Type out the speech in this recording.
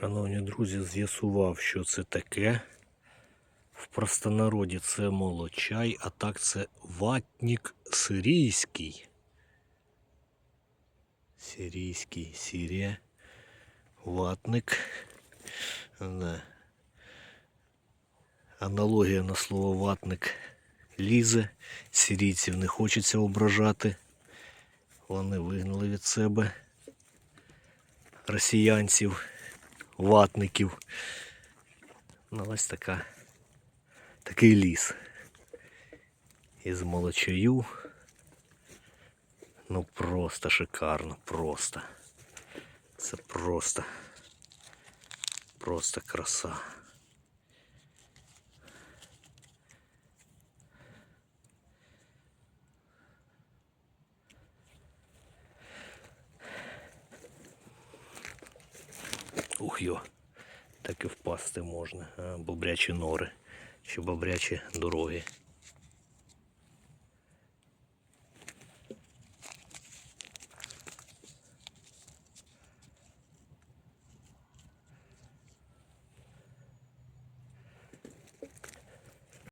Шановні друзі, з'ясував, що це таке. В простонароді це молочай, а так це ватник сирійський. Сирійський, Сирія. Ватник. Да. Аналогія на слово ватник лізе. Сирійців не хочеться ображати. Вони вигнали від себе росіянців, ватників. Ну, ось така, такий ліс. Із молочаю. Ну просто шикарно, просто. Це просто. Просто краса. Ух йо, так і впасти можна. А, бобрячі нори чи бобрячі дороги.